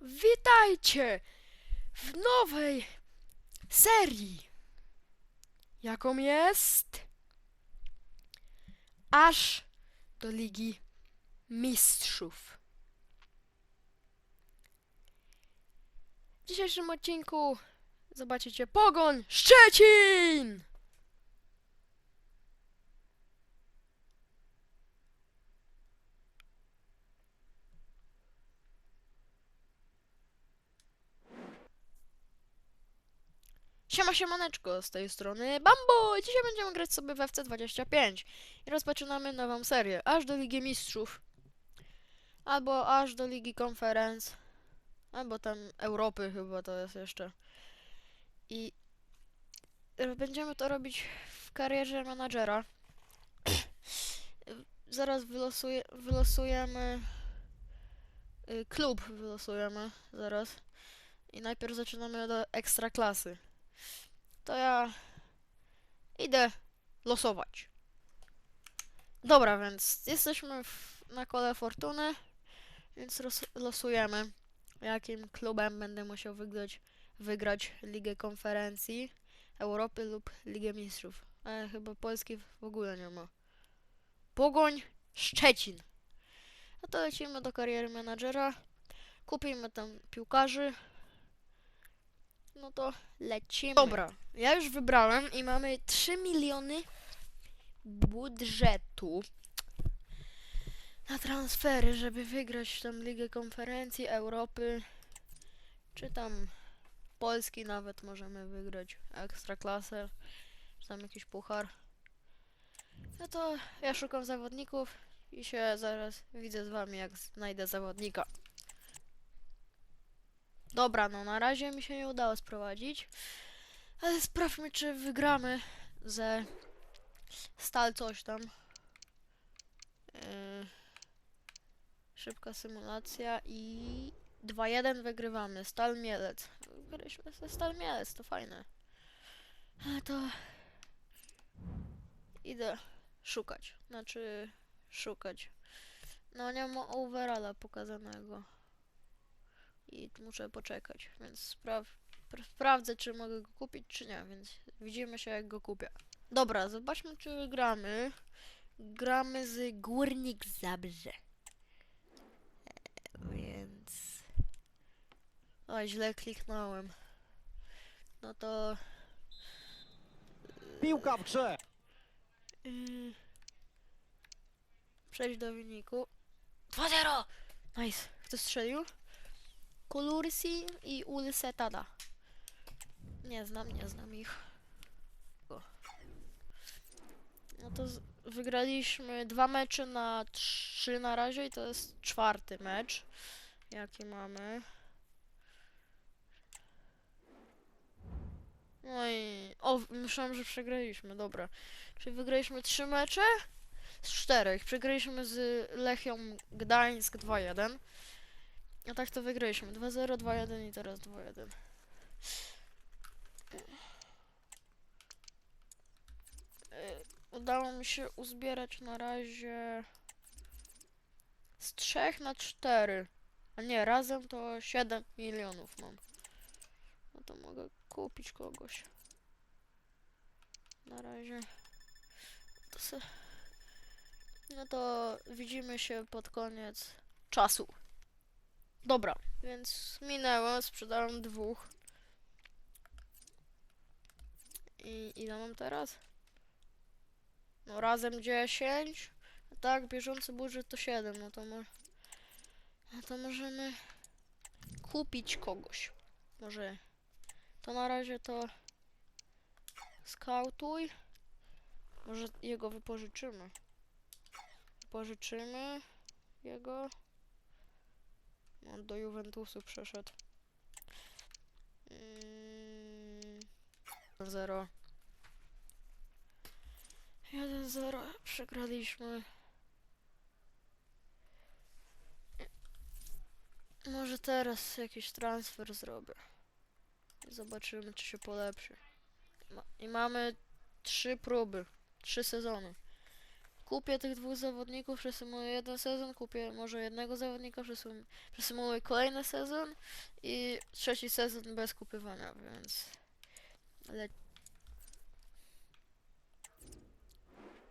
Witajcie w nowej serii, jaką jest aż do Ligi Mistrzów. W dzisiejszym odcinku zobaczycie Pogoń Szczecin! Siema siemaneczko, z tej strony Bambo! Dzisiaj będziemy grać sobie w FC25 i rozpoczynamy nową serię, aż do Ligi Mistrzów. Albo aż do Ligi Konferenc. Albo tam Europy chyba to jest jeszcze. I będziemy to robić w karierze menadżera. Zaraz wylosuje, wylosujemy y, klub wylosujemy zaraz. I najpierw zaczynamy do ekstraklasy to ja idę losować. Dobra, więc jesteśmy w, na kole fortuny, więc losujemy, jakim klubem będę musiał wygrać, wygrać Ligę Konferencji Europy lub Ligę Mistrzów. Ale chyba Polski w ogóle nie ma. Pogoń Szczecin. No to lecimy do kariery menadżera. Kupimy tam piłkarzy. No to lecimy. Dobra, ja już wybrałem i mamy 3 miliony budżetu na transfery, żeby wygrać tam Ligę Konferencji Europy, czy tam Polski nawet możemy wygrać, Ekstraklasę, czy tam jakiś puchar. No to ja szukam zawodników i się zaraz widzę z wami, jak znajdę zawodnika. Dobra, no na razie mi się nie udało sprowadzić. Ale sprawdźmy, czy wygramy ze Stal coś tam. Yy, szybka symulacja i 2-1 wygrywamy. Stal Mielec. Wygraliśmy ze Stal Mielec, to fajne. A to idę szukać. Znaczy szukać. No nie ma overalla pokazanego i muszę poczekać, więc spraw pr- sprawdzę, czy mogę go kupić, czy nie, więc widzimy się, jak go kupię. Dobra, zobaczmy, czy gramy. Gramy z Górnik Zabrze. E, Więc... O, źle kliknąłem. No to... Piłka w grze! Yy, przejść do wyniku. 2-0! Nice. Kto strzelił? Kulursi i Ulsetada. Nie znam, nie znam ich. No to wygraliśmy dwa mecze na trzy na razie i to jest czwarty mecz. Jaki mamy? No i... O, myślałem, że przegraliśmy, dobra. Czyli wygraliśmy trzy mecze z czterech. Przegraliśmy z Lechią Gdańsk 2-1. A tak to wygraliśmy. 2-0, 2-1 i teraz 2-1. Y, Udało mi się uzbierać na razie z 3 na 4. A nie, razem to 7 milionów mam. No to mogę kupić kogoś. Na razie. To se... No to widzimy się pod koniec czasu. Dobra, więc minęło, sprzedałem dwóch. I ile mam teraz? No razem 10. A tak, bieżący budżet to 7, no to mo no to możemy kupić kogoś. Może to na razie to skautuj. Może jego wypożyczymy. Wypożyczymy jego. On do Juventusu przeszedł. Mm, 0 1-0 przegraliśmy. Może teraz jakiś transfer zrobię. Zobaczymy, czy się polepszy. I mamy trzy próby, trzy sezony. Kupię tych dwóch zawodników, przesymuluję jeden sezon, kupię może jednego zawodnika, przesym- przesymuluję kolejny sezon i trzeci sezon bez kupywania, więc... Ale...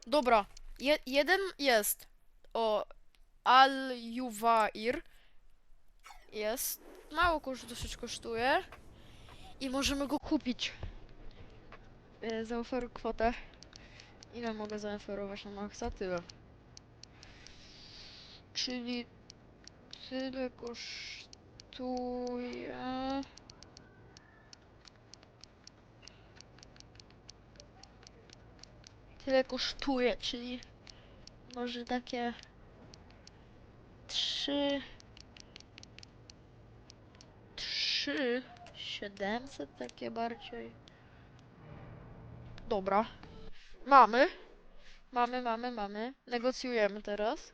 Dobra, je, jeden jest. O, Al-Juwair jest. Mało koszt dosyć kosztuje. I możemy go kupić. E, Zaoferuj kwotę. Ile mogę zaoferować na maksa? Tyle. Czyli tyle kosztuje. Tyle kosztuje, czyli może takie trzy trzy siedemset takie bardziej. Dobra. Mamy. Mamy, mamy, mamy. Negocjujemy teraz.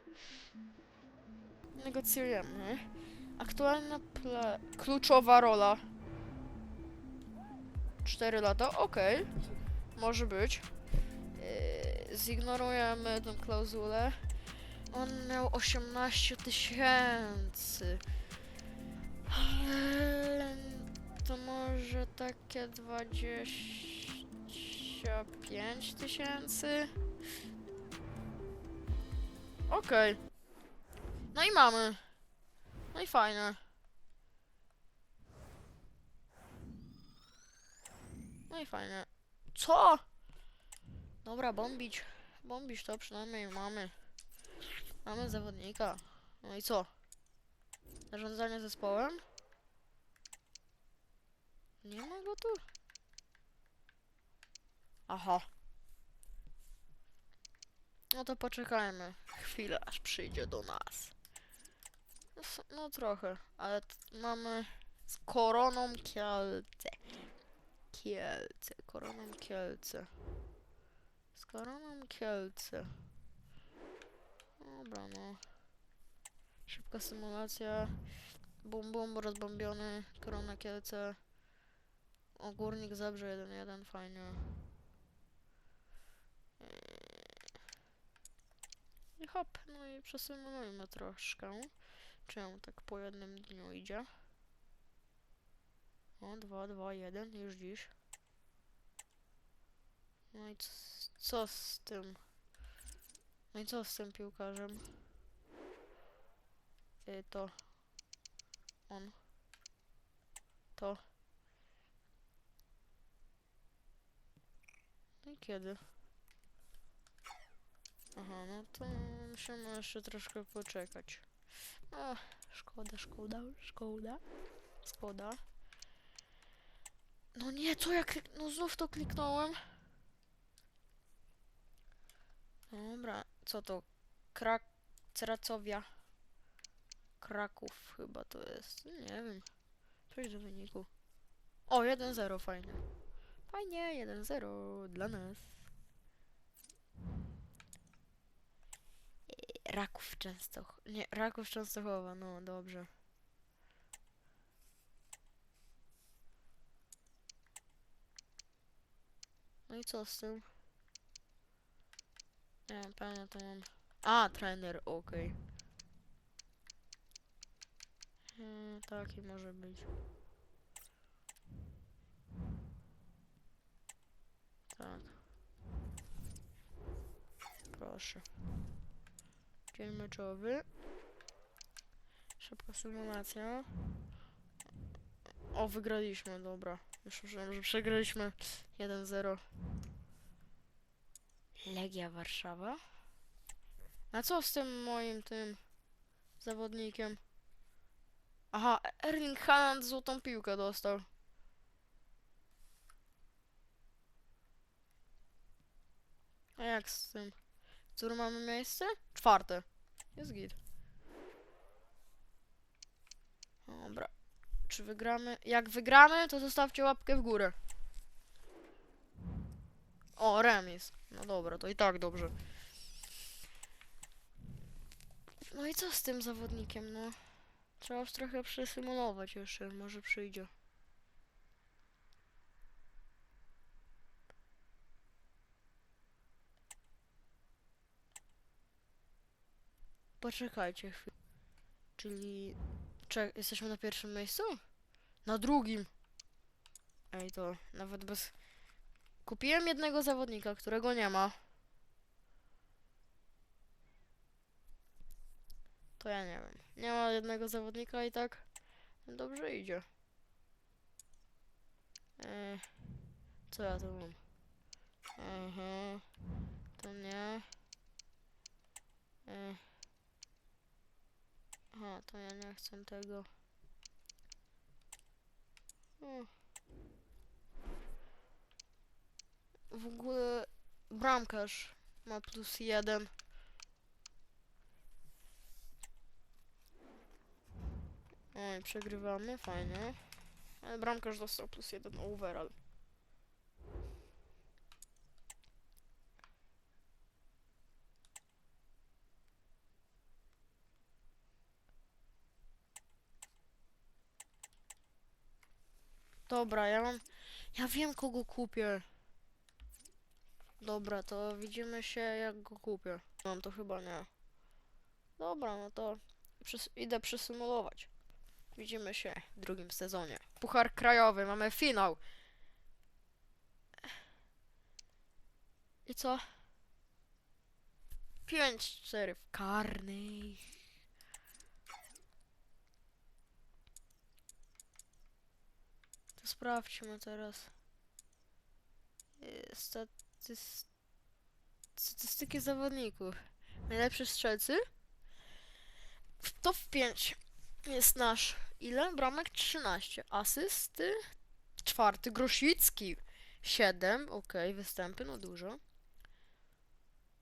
Negocjujemy. Aktualna. Kluczowa rola. 4 lata, okej. Może być. Yy, zignorujemy tę klauzulę. On miał 18 tysięcy. Ale To może takie 25 tysięcy. Okej. No i mamy. No i fajne. No i fajne. Co? Dobra, bombić. Bombić to przynajmniej mamy. Mamy zawodnika. No i co? Zarządzanie zespołem? Nie ma go tu? Aha. No to poczekajmy chwilę, aż przyjdzie do nas. No, no trochę, ale mamy z koroną Kielce. Kielce, koroną Kielce. Z koroną Kielce. Dobra, no. Szybka symulacja. Bum bum, rozbombiony, korona Kielce. O, górnik Zabrze 1-1, fajnie. I hop, no i przesymulujmy troszkę. Czemu tak po jednym dniu idzie? O, 2, 2, 1, już dziś. No i co z tym? No i co z tym piłkarzem? Y, to. On. To. No i kiedy? Aha, no to musimy jeszcze troszkę poczekać. No, szkoda, szkoda, szkoda. Szkoda. No nie, co ja klik... No znów to kliknąłem. Dobra, co to? Krak... Cracowia. Kraków chyba to jest. Nie wiem. Przejdź do wyniku. O, 1-0, fajnie. Fajnie, 1-0 dla nas. Raków Częstoch... Nie, Raków Częstochowa, no dobrze. No i co z tym? Nie pewnie to mam... A, trener, okej. Hmm, taki może być. Tak. Proszę. Dzień meczowy. Szybka symulacja. O, wygraliśmy, dobra. Myślałem, że przegraliśmy 1-0. Legia Warszawa. A co z tym moim tym zawodnikiem? Aha, Erling Haaland złotą piłkę dostał. A jak z tym? Które mamy miejsce? Czwarte. Jest git. Dobra. Czy wygramy? Jak wygramy, to zostawcie łapkę w górę. O, remis. No dobra, to i tak dobrze. No i co z tym zawodnikiem, no? Trzeba trochę przesymulować jeszcze, może przyjdzie. Poczekajcie chwilę. Czyli... Czek, jesteśmy na pierwszym miejscu? Na drugim. Ej, to nawet bez... Kupiłem jednego zawodnika, którego nie ma. To ja nie wiem. Nie ma jednego zawodnika i tak dobrze idzie. Ej, co ja tu mam? Aha, to nie. Ej. Aha, to ja nie chcę tego. Hmm. W ogóle bramkarz ma plus jeden. Oj, przegrywamy, fajnie. Ale bramkarz dostał plus jeden overall. Dobra, ja mam... Ja wiem, kogo kupię. Dobra, to widzimy się, jak go kupię. Mam to chyba nie. Dobra, no to idę przesymulować. Widzimy się w drugim sezonie. Puchar krajowy, mamy finał. I co? 5-4 w karnej. To sprawdźmy teraz. Yy, Statys... Statystyki zawodników. Najlepsi strzelcy. W top 5 jest nasz. Ile? Bramek 13. Asysty. Czwarty. Grosicki. 7. Okej, występy, no dużo.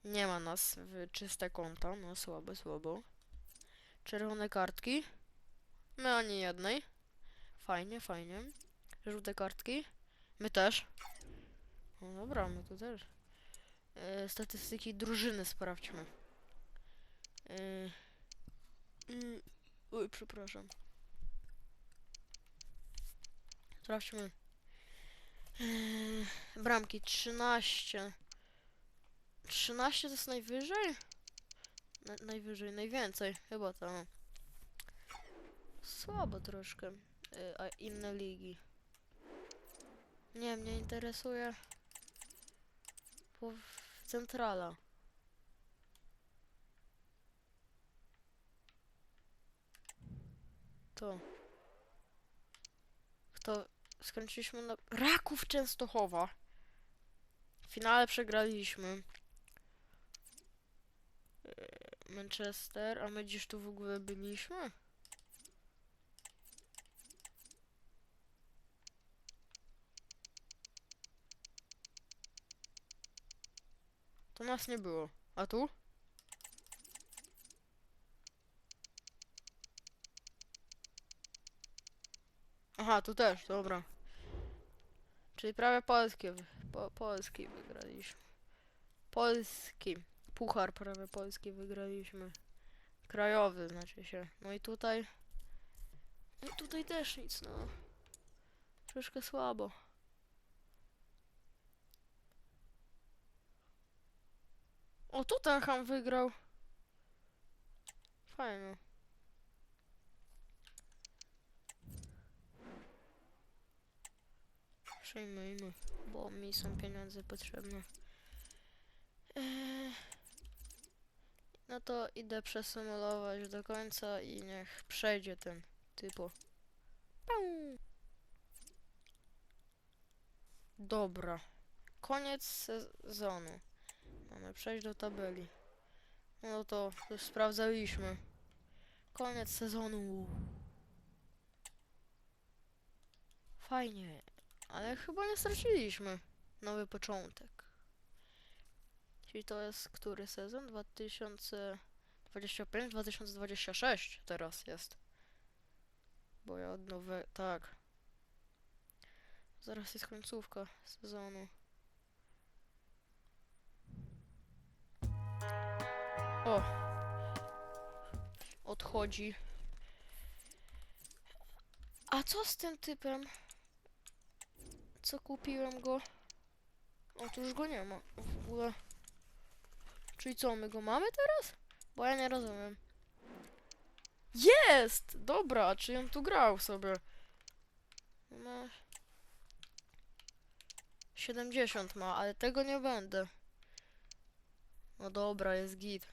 Nie ma nas w czyste konta. No słabo, słabo. Czerwone kartki. My ani jednej. Fajnie, fajnie. Żółte kartki. My też. No dobra, my tu też. E, statystyki drużyny sprawdźmy. E, y, oj, przepraszam. Sprawdźmy. E, bramki 13. 13 to jest najwyżej? Na, najwyżej, najwięcej, chyba to. Słabo troszkę. E, a inne ligi. Nie, mnie interesuje centrala. To. Kto skręciliśmy na Raków Częstochowa. W finale przegraliśmy. Eee, Manchester, a my gdzieś tu w ogóle byliśmy? Nas nie było. A tu? Aha, tu też, dobra. Czyli prawie polskie, wy- po, polski wygraliśmy. Polski. Puchar prawie polski wygraliśmy. Krajowy znaczy się. No i tutaj... No tutaj też nic, no. Troszkę słabo. O, Tottenham wygrał. Fajnie. Przejmijmy, bo mi są pieniądze potrzebne. Eee, no to idę przesymulować do końca i niech przejdzie ten typu. Pau. Dobra. Koniec sezonu. Mamy przejść do tabeli. No to już sprawdzaliśmy. Koniec sezonu. Fajnie, ale chyba nie straciliśmy. Nowy początek. Czyli to jest który sezon? 2025-2026 teraz jest. Bo ja od nowe... tak. Zaraz jest końcówka sezonu. O! Odchodzi. A co z tym typem? Co kupiłem go? O, tu już go nie ma w ogóle. Czyli co, my go mamy teraz? Bo ja nie rozumiem. Jest! Dobra, czy ją tu grał sobie? Ma... 70 ma, ale tego nie będę. No dobra, jest git.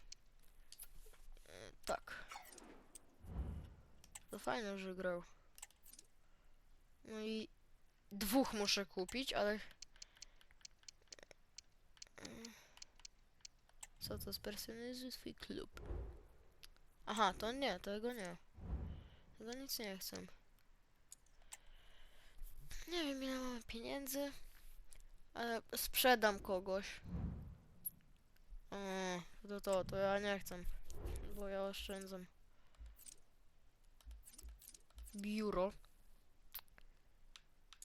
E, Tak. To fajne, że grał. No i dwóch muszę kupić, ale... E, Co to spersonalizuj swój klub? Aha, to nie, tego nie. Tego nic nie chcę. Nie wiem ile mam pieniędzy, ale sprzedam kogoś. O, to to, to ja nie chcę, bo ja oszczędzam. Biuro.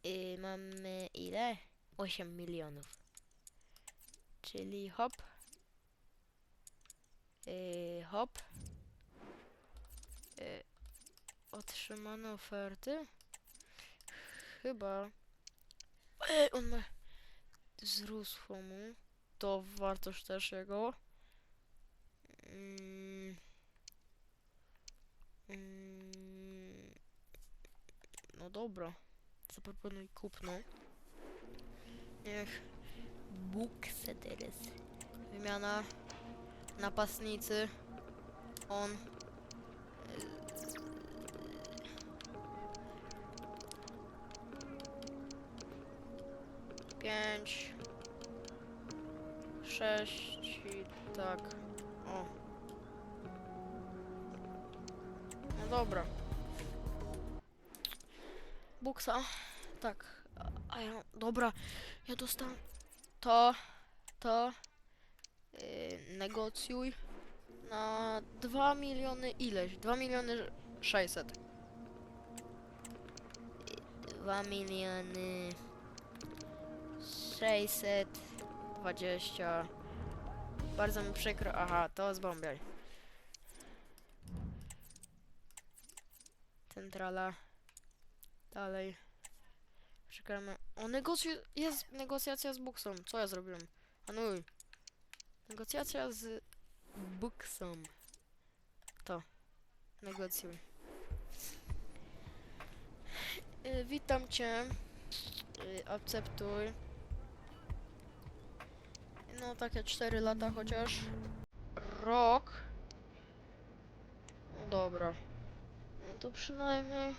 I mamy ile? 8 milionów. Czyli hop. Yy, hop. Yy, otrzymane oferty? Chyba. Ej, on ma. Wzrósło mu. To wartość też jego. Mm. Mm. No dobra. Zaproponuj kupno. Niech Bóg teraz. Wymiana napastnicy. On. Pięć. Sześć. i Tak. O. No dobra. Buksa. Tak. A, ja. Dobra. Ja dostałem to. To. Yy, negocjuj na 2 miliony ileś? 2 miliony 600. 2 miliony 620. Bardzo mi przykro. Aha, to zbombiaj. Centrala. Dalej. Czekamy. O, negocju... jest negocjacja z Buksą. Co ja zrobiłem? Anuj. Negocjacja z Buksą. To. Negocjuj. Y, witam cię. Y, akceptuj. No takie 4 lata chociaż. Rok. Dobra. No to przynajmniej.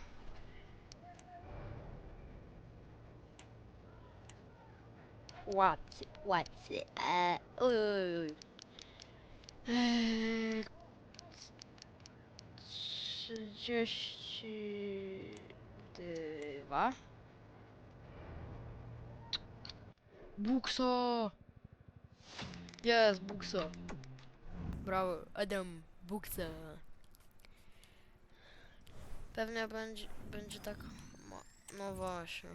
Ładcy, ładcy. E, uj, uj, uj. Eee, 32. Buksa! Jest, buksa. Brawo, Adam, buksa. Pewnie będzie, będzie tak. No właśnie.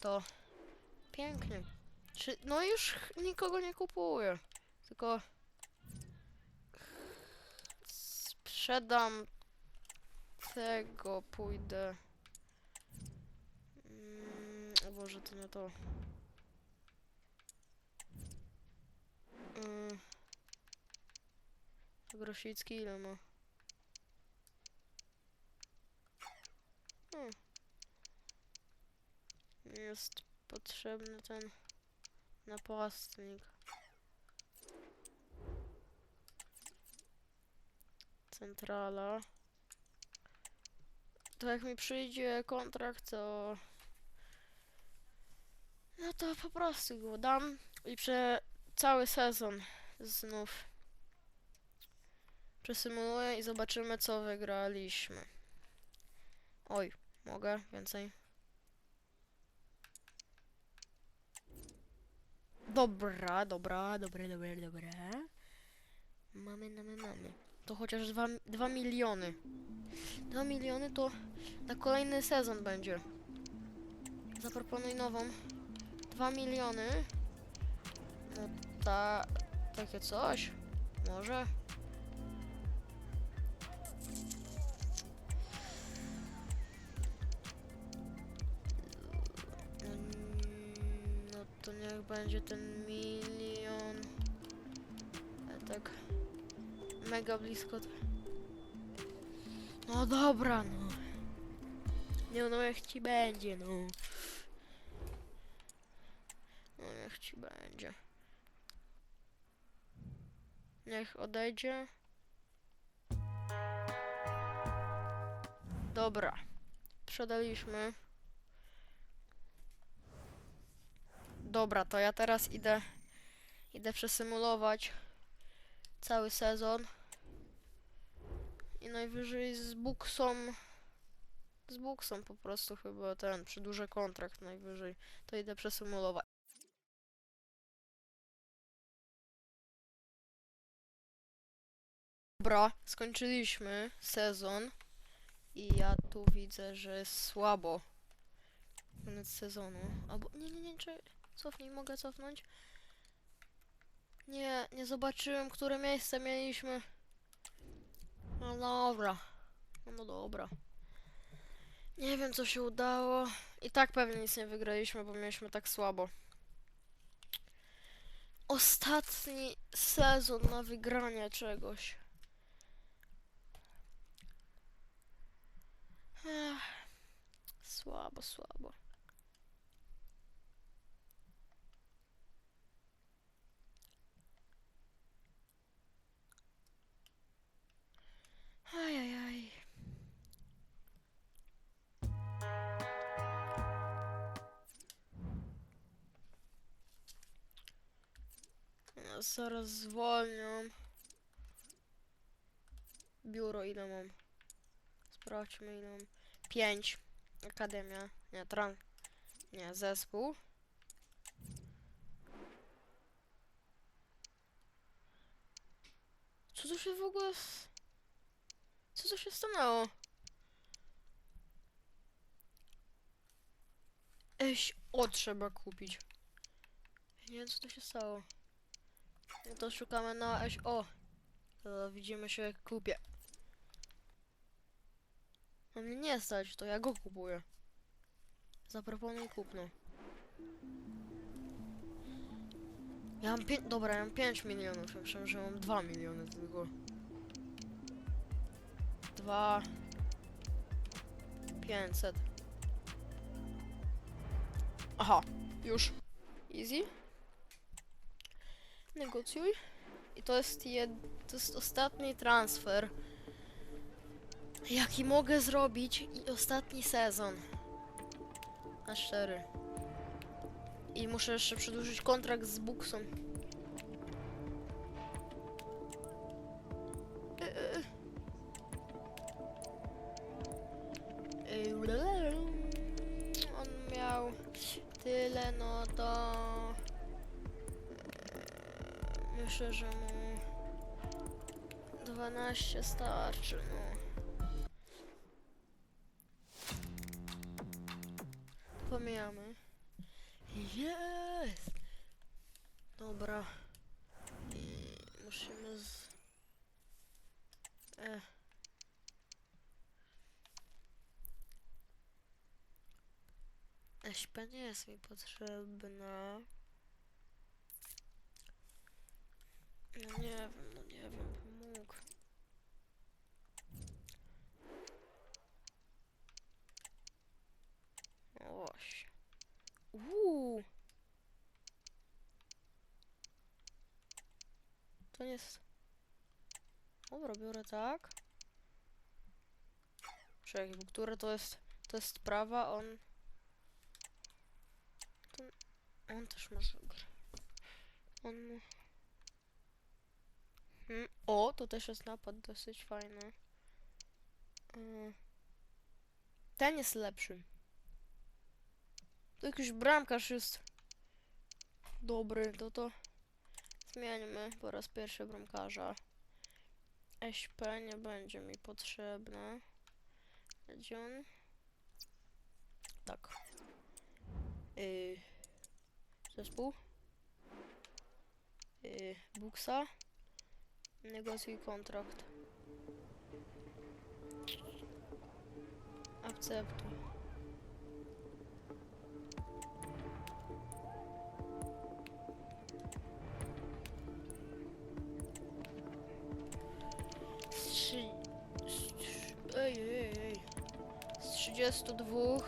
To pięknie. Czy, no już nikogo nie kupuję. Tylko sprzedam tego, pójdę. Mm, o Boże, to nie to. Mm. Grosicki ile ma? Hmm. Jest potrzebny ten napastnik. Centrala. To jak mi przyjdzie kontrakt, to... No to po prostu go dam i prze cały sezon znów przesymuluję i zobaczymy co wygraliśmy. Oj, mogę więcej. Dobra, dobra, dobra, dobra, dobra. Mamy, mamy, mamy. To chociaż 2, 2 miliony. 2 miliony to na kolejny sezon będzie. Zaproponuj nową. 2 miliony. No ta... takie coś. Może. Mm, No to niech będzie ten milion. Ale tak mega blisko. No dobra, no. Nie no, jak ci będzie. No, niech ci będzie. Odejdzie. Dobra. Sprzedaliśmy. Dobra, to ja teraz idę. Idę przesymulować cały sezon. I najwyżej z buksą. Z buksą po prostu chyba ten. Przedłużę kontrakt najwyżej. To idę przesymulować. Dobra, skończyliśmy sezon. I ja tu widzę, że jest słabo. Koniec sezonu. Albo. Nie, nie, nie, czy. Cofnij, mogę cofnąć? Nie, nie zobaczyłem, które miejsce mieliśmy. No dobra. No dobra. Nie wiem, co się udało. I tak pewnie nic nie wygraliśmy, bo mieliśmy tak słabo. Ostatni sezon na wygranie czegoś. Ech, słabo, słabo. Ajajaj. Nas zaraz zwolnią. Biuro ile mam? Sprawdźmy ile mam. Pięć. Akademia. Nie, tran. Nie, zespół. Co to się w ogóle... Co to się stanęło? Eś, o trzeba kupić. Nie wiem co to się stało. No to szukamy na eś, o. To widzimy się jak kupię. No mnie nie stać, to ja go kupuję. Zaproponuj kupno. Ja mam pięć, dobra, ja mam 5 milionów, ja myślałem, że mam 2 miliony tylko. Dwa... 500. Aha, już. Easy. Negocjuj. I to jest jed... to jest ostatni transfer. Jaki mogę zrobić i ostatni sezon. Na cztery. I muszę jeszcze przedłużyć kontrakt z. Eee, On miał tyle, no to... Myślę, że mu 12 starczy, no. Pomijamy. Jest! Dobra. I musimy z... E. SP nie jest mi potrzebna. No nie wiem, pomógł. O właśnie. Uuu. To nie jest... Dobra, biorę tak. Czekaj, bo które to jest... To jest prawa, on... Ten... On też ma grę. On... Hmm. O, to też jest napad dosyć fajny. Yy. Ten jest lepszy. To jakiś bramkarz jest dobry, to to zmieńmy po raz pierwszy bramkarza. SP nie będzie mi potrzebne. Gdzie on? Tak. Yy, zespół. Yy, Buksa. Negocjuj kontrakt. Akceptuj. 32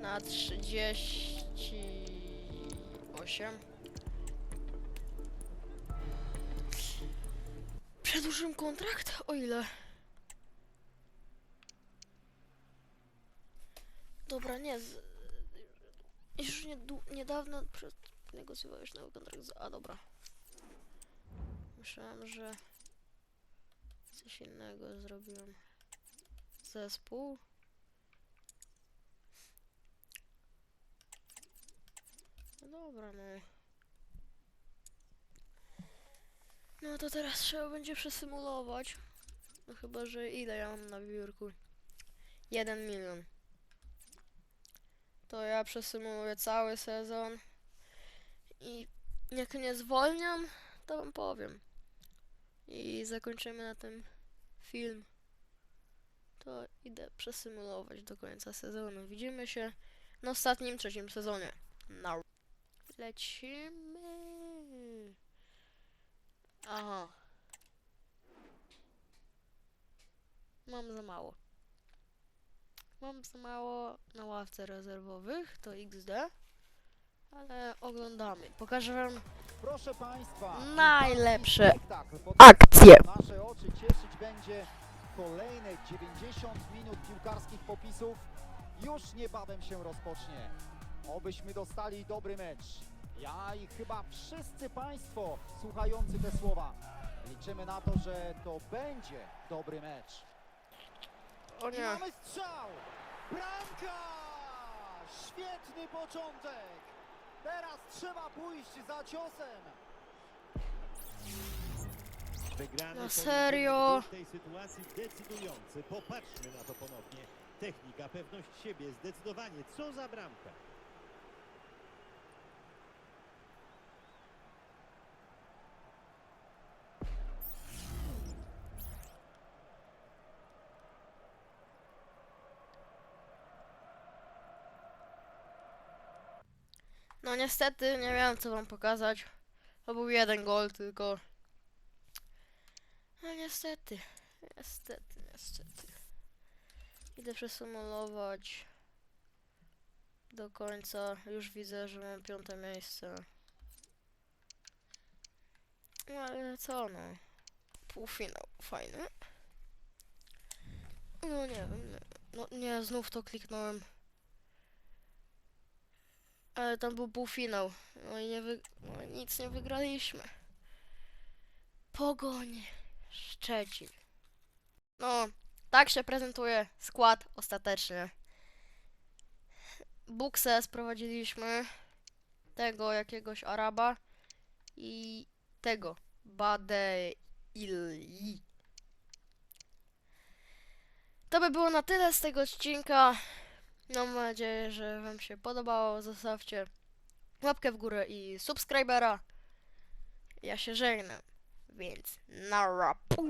na 38. Przedłużyłem kontrakt? O ile? Dobra, nie. Z... Już nie, niedawno przed... negocjowałeś nowy kontrakt z... A, dobra. Myślałem, że coś innego zrobiłem. Zespół. No dobra, no. No to teraz trzeba będzie przesymulować. No chyba, że ile ja mam na biurku? 1 milion. To ja przesymuluję cały sezon. I jak nie zwolniam, to wam powiem. I zakończymy na tym film. To idę przesymulować do końca sezonu. Widzimy się na ostatnim, trzecim sezonie. No. Lecimy. Aha. Mam za mało. Mam za mało na ławce rezerwowych, to XD. Ale oglądamy. Pokażę wam Proszę Państwa, najlepsze. Pod akcje. nasze oczy cieszyć będzie kolejne 90 minut piłkarskich popisów. Już niebawem się rozpocznie. Obyśmy dostali dobry mecz. Ja i chyba wszyscy Państwo słuchający te słowa. Liczymy na to, że to będzie dobry mecz. O I nie. mamy strzał! Bramka! Świetny początek! Teraz trzeba pójść za ciosem. Wygrany Na serio? w tej sytuacji decydujący. Popatrzmy na to ponownie. Technika, pewność siebie, zdecydowanie. Co za bramka. No niestety nie wiem co wam pokazać. To był jeden gol tylko. No niestety. Niestety, niestety. Idę przesymulować do końca. Już widzę, że mam piąte miejsce. No ale co no. Półfinał. Fajny. No nie wiem. No nie, znów to kliknąłem. Ale tam był półfinał. No i nie wy... no, nic nie wygraliśmy. Pogoń Szczecin. No, tak się prezentuje skład ostateczny. Buksę sprowadziliśmy. Tego jakiegoś Araba. I tego. Bade Ili. To by było na tyle z tego odcinka. Mam nadzieję, że Wam się podobało. Zostawcie łapkę w górę i subskrybera. Ja się żegnam, więc na rapu.